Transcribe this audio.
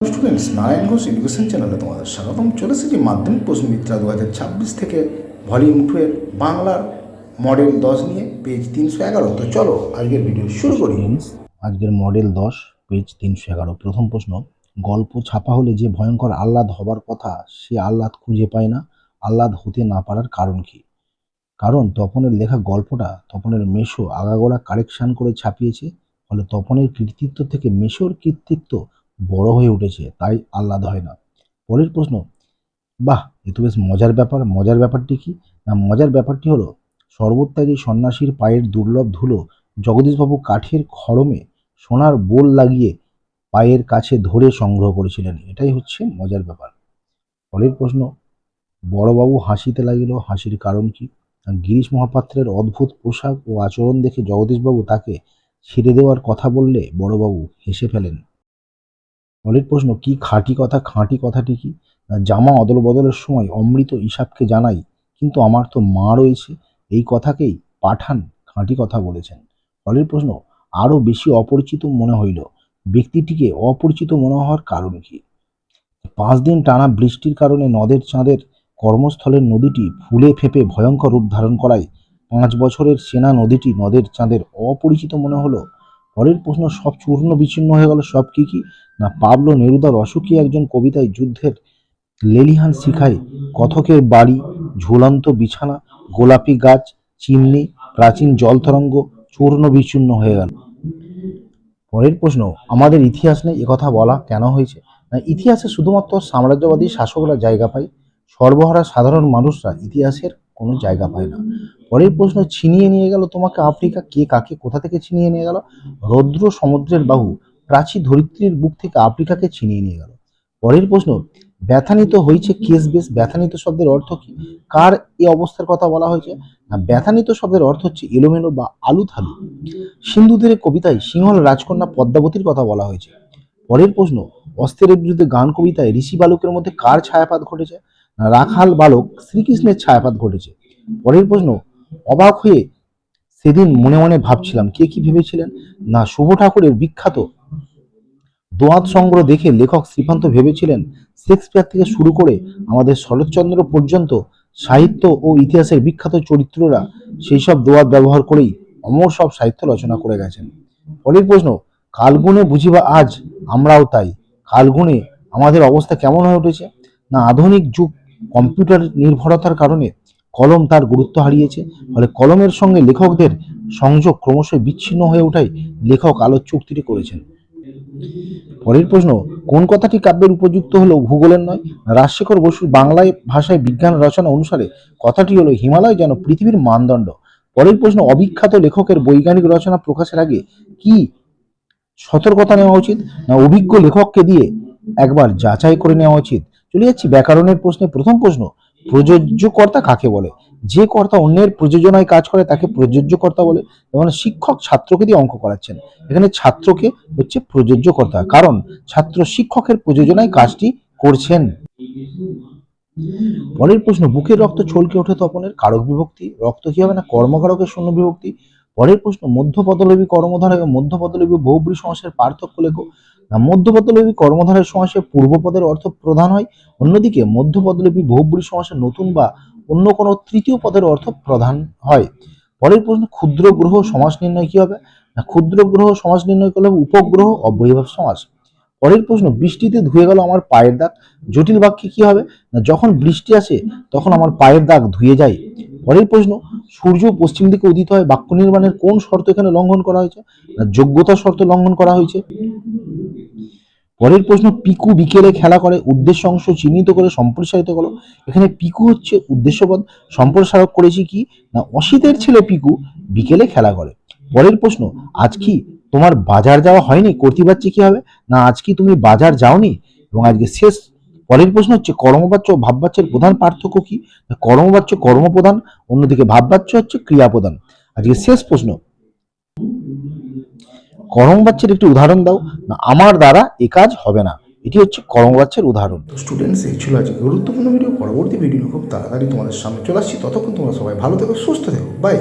Students Narayan Ghosh education চ্যানেলে তোমাদের স্বাগতম। চলে এসেছি মাধ্যমিক প্রশ্নমিত্রা দু হাজার ছাব্বিশ থেকে ভলিউম টু এর বাংলার মডেল দশ নিয়ে পেজ তিনশো এগারো। তো চলো, আজকের ভিডিও শুরু করি। আজকের মডেল দশ পেজ তিনশো এগারো। প্রথম প্রশ্ন, গল্প ছাপা হলে যে ভয়ঙ্কর আহ্লাদ হবার কথা, সে আহ্লাদ খুঁজে পায় না। আহ্লাদ হতে না পারার কারণ কি? কারণ তপনের লেখা গল্পটা তপনের মেশো আগাগোড়া কারেকশান করে ছাপিয়েছে, ফলে তপনের কৃতিত্ব থেকে মেশোর কৃতিত্ব বড় হয়ে উঠেছে, তাই আহ্লাদ হয় না। পরের প্রশ্ন, বাহ, এ তো বেশ মজার ব্যাপার। মজার ব্যাপারটি কি? না, মজার ব্যাপারটি হলো সর্বত্যাগী সন্ন্যাসীর পায়ের দুর্লভ ধুলো জগদীশবাবু কাঠের খড়মে সোনার বোল লাগিয়ে পায়ের কাছে ধরে সংগ্রহ করেছিলেন। এটাই হচ্ছে মজার ব্যাপার। পরের প্রশ্ন, বড়বাবু হাসিতে লাগিল, হাসির কারণ কি? গিরিশ মহাপাত্রের অদ্ভুত পোশাক ও আচরণ দেখে জগদীশবাবু তাকে ছেড়ে দেওয়ার কথা বললে বড়বাবু হেসে ফেলেন। পরের প্রশ্ন, কি খাঁটি কথা, খাঁটি কথাটি কি? জামা অদল বদলের সময় অমৃত ইসাবকে জানাই, কিন্তু আমার তো মা রয়েছে, এই কথাকেই পাঠান খাঁটি কথা বলেছেন। পরের প্রশ্ন আরও বেশি অপরিচিত মনে হইল, ব্যক্তিটিকে অপরিচিত মনে হওয়ার কারণ কি? পাঁচ দিন টানা বৃষ্টির কারণে নদের চাঁদের কর্মস্থলের নদীটি ফুলে ফেপে ভয়ঙ্কর রূপ ধারণ করায়, পাঁচ বছরের সেনা নদীটি নদের চাঁদের অপরিচিত মনে হলো পরের প্রশ্ন, সব চূর্ণ বিচ্ছিন্ন হয়ে গেল সব কি কি? না, পাবলো নেরুদার অসুখী একজন কবিতায় যুদ্ধের লেলিহান শিখায়, কথকের বাড়ি, ঝুলন্ত বিছানা, গোলাপি গাছ, চিমনি, প্রাচীন জলতরঙ্গ চূর্ণ বিচূর্ণ হয়ে গেল। পরের প্রশ্ন, আমাদের ইতিহাস নেই একথা বলা কেন হয়েছে? না, ইতিহাসে শুধুমাত্র সাম্রাজ্যবাদী শাসকরা জায়গা পায়, সর্বহারা সাধারণ মানুষরা ইতিহাসের কোনো জায়গা পায় না। পরের প্রশ্ন, ছিনিয়ে নিয়ে গেল তোমাকে আফ্রিকা? কে কাকে? কোথা থেকে ছিনিয়ে নিয়ে গেল? রৌদ্র সমুদ্রের বাহু, প্রাচী ধরিত্রীর বুক থেকে আফ্রিকাকে ছিনিয়ে নিয়ে গেল। পরের প্রশ্ন, ব্যথানিত হয়েছে কেস বেশ ব্যথানিত শব্দের অর্থ কি? কার এ অবস্থার কথা বলা হয়েছে? না, ব্যথানিত শব্দের অর্থ হচ্ছে এলোমেলো বা আলু থালু সিন্ধুদের কবিতায় সিংহল রাজকন্যা পদ্মাবতীর কথা বলা হয়েছে। পরের প্রশ্ন, অস্ত্রের বিরুদ্ধে গান কবিতায় ঋষি বালকের মধ্যে কার ছায়াপাত ঘটেছে? রাখাল বালক শ্রীকৃষ্ণের ছায়াপাত ঘটেছে। পরের প্রশ্ন, অবাক হয়ে সেদিন মনে মনে ভাবছিলাম, কে কি ভেবেছিলেন? না, শুভ ঠাকুরের বিখ্যাত দোয়াত সংগ্রহ দেখে লেখক শ্রীকান্ত ভেবেছিলেন, শেক্সপিয়ার থেকে শুরু করে আমাদের শরৎচন্দ্র পর্যন্ত সাহিত্য ও ইতিহাসের বিখ্যাত চরিত্ররা সেই সব দোয়াত ব্যবহার করেই অমর সব সাহিত্য রচনা করে গেছেন। পরের প্রশ্ন, কালগুণে বুঝিবা আজ আমরাও তাই। কালগুণে আমাদের অবস্থা কেমন হয়ে উঠেছে? না, আধুনিক যুগ কম্পিউটার নির্ভরতার কারণে কলম তার গুরুত্ব হারিয়েছে, ফলে কলমের সঙ্গে লেখকদের সংযোগ ক্রমশ বিচ্ছিন্ন হয়ে ওঠায় লেখক আলোচ্য উক্তিটি করেছেন। পরের প্রশ্ন, কোন কথাটি কাব্যের উপযুক্ত হলো ভূগোলের নয়? রাজশেখর বসুর বাংলায় ভাষায় বিজ্ঞান রচনা অনুসারে কথাটি হলো, হিমালয় যেন পৃথিবীর মানদণ্ড। পরের প্রশ্ন, অবিখ্যাত লেখকের বৈজ্ঞানিক রচনা প্রকাশের আগে কি সতর্কতা নেওয়া উচিত, না অভিজ্ঞ লেখককে দিয়ে একবার যাচাই করে নেওয়া উচিত? চলে যাচ্ছি। ব্যাকরণের প্রশ্নে প্রথম প্রশ্ন প্রযোজ্য কর্তা কাকে বলে? যে কর্তা অন্যের প্রযোজনায় কাজ করে তাকে প্রযোজ্য কর্তা বলে। যেমন শিক্ষক ছাত্রকে দিয়ে অঙ্ক করাচ্ছেন। এখানে ছাত্রকে হচ্ছে প্রযোজ্য কর্তা কারণ ছাত্র শিক্ষকের প্রযোজনায় কাজটি করছেন। পরের প্রশ্ন, বুকের রক্ত ছলকে ওঠে তপনের কারক বিভক্তি। রক্ত কি হবে না? কর্মকারকের শূন্য বিভক্তি। পরের প্রশ্ন মধ্যপদলবী কর্মধারা এবং মধ্যপদলবী বহুব্রী সমাসের পার্থক্য লেখো। না মধ্যপদলবী কর্মধারের সমাসে পূর্বপদের অর্থ প্রধান হয়, অন্যদিকে মধ্যপদলবী বহুব্রী সমাসে নতুন বা অন্য কোনো তৃতীয় পদের অর্থ প্রধান হয়। পরের প্রশ্ন, ক্ষুদ্র গ্রহ সমাস নির্ণয় কি হবে? না, ক্ষুদ্র গ্রহ সমাস নির্ণয় করলে উপগ্রহ, অব্যয়ভাব সমাস। পরের প্রশ্ন, বৃষ্টিতে ধুয়ে গেল আমার পায়ের দাগ, জটিল বাক্যে কি হবে? না, যখন বৃষ্টি আসে, তখন আমার পায়ের দাগ ধুয়ে যায়। পরের প্রশ্ন, সূর্য পশ্চিম দিকে উদিত হয়, বাক্য নির্মাণের কোন শর্ত এখানে লঙ্ঘন করা হয়েছে? না, যোগ্যতা শর্ত লঙ্ঘন করা হয়েছে? পরের প্রশ্ন, পিকু বিকেলে খেলা করে, উদ্দেশ্য অংশ চিহ্নিত করে সম্প্রসারিত করো। এখানে পিকু হচ্ছে উদ্দেশ্যপদ সম্প্রসারক করেছি কি? না, অসিতের ছেলে পিকু বিকেলে খেলা করে। পরের প্রশ্ন, আজ কি তোমার বাজার যাওয়া হয়নি? কর্তৃবাচ্যে কি হবে? না, আজ কি তুমি বাজার যাওনি? এবং আজকে শেষ পরের প্রশ্ন হচ্ছে কর্মবাচ্য ও ভাববাচ্যের প্রধান পার্থক্য কি? কর্মবাচ্য, কর্মপ্রধান, অন্যদিকে ভাববাচ্য হচ্ছে ক্রিয়াপ্রধান। আজকে শেষ প্রশ্ন। কর্মবাচ্যের একটি উদাহরণ দাও। না, আমার দ্বারা এ কাজ হবে না। এটি হচ্ছে কর্মবাচ্যের উদাহরণ। স্টুডেন্টস এই ছিল আজকে গুরুত্বপূর্ণ ভিডিও পরবর্তী ভিডিও খুব তাড়াতাড়ি তোমাদের সামনে চলে আসছি। ততক্ষণ তোমরা সবাই ভালো থেকো, সুস্থ থেকো। বাই